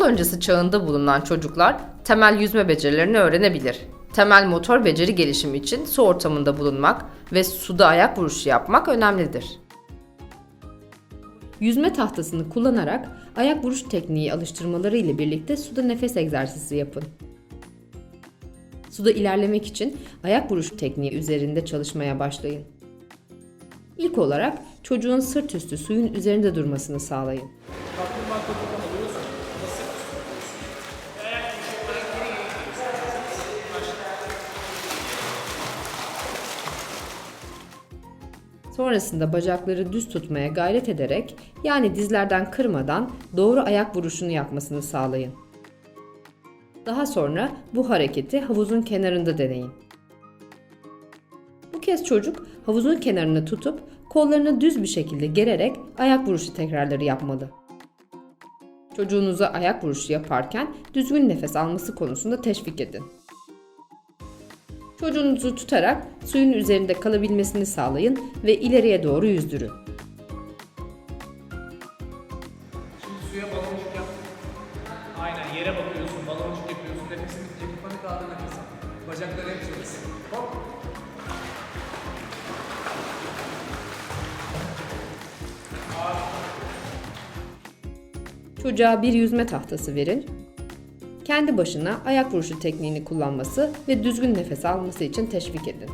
tahtası çağında bulunan çocuklar temel yüzme becerilerini öğrenebilir. Temel motor beceri gelişimi için su ortamında bulunmak ve suda ayak vuruşu yapmak önemlidir. Yüzme tahtasını kullanarak ayak vuruş tekniği alıştırmaları ile birlikte suda nefes egzersizi yapın. Suda ilerlemek için ayak vuruş tekniği üzerinde çalışmaya başlayın. İlk olarak çocuğun sırt üstü suyun üzerinde durmasını sağlayın. Sonrasında bacakları düz tutmaya gayret ederek yani dizlerden kırmadan doğru ayak vuruşunu yapmasını sağlayın. Daha sonra bu hareketi havuzun kenarında deneyin. Bu kez çocuk havuzun kenarını tutup kollarını düz bir şekilde gererek ayak vuruşu tekrarları yapmalı. Çocuğunuza ayak vuruşu yaparken düzgün nefes alması konusunda teşvik edin. Çocuğunuzu tutarak suyun üzerinde kalabilmesini sağlayın ve ileriye doğru yüzdürün. Şimdi suya baloncuk yap. Aynen yere bakıyorsun, baloncuk yapıyorsun. Nefesin bitecek. Panik ağda nefes. Bacakları hep çalışsın. Hop. Çocuğa bir yüzme tahtası verin. Kendi başına ayak vuruşu tekniğini kullanması ve düzgün nefes alması için teşvik edin.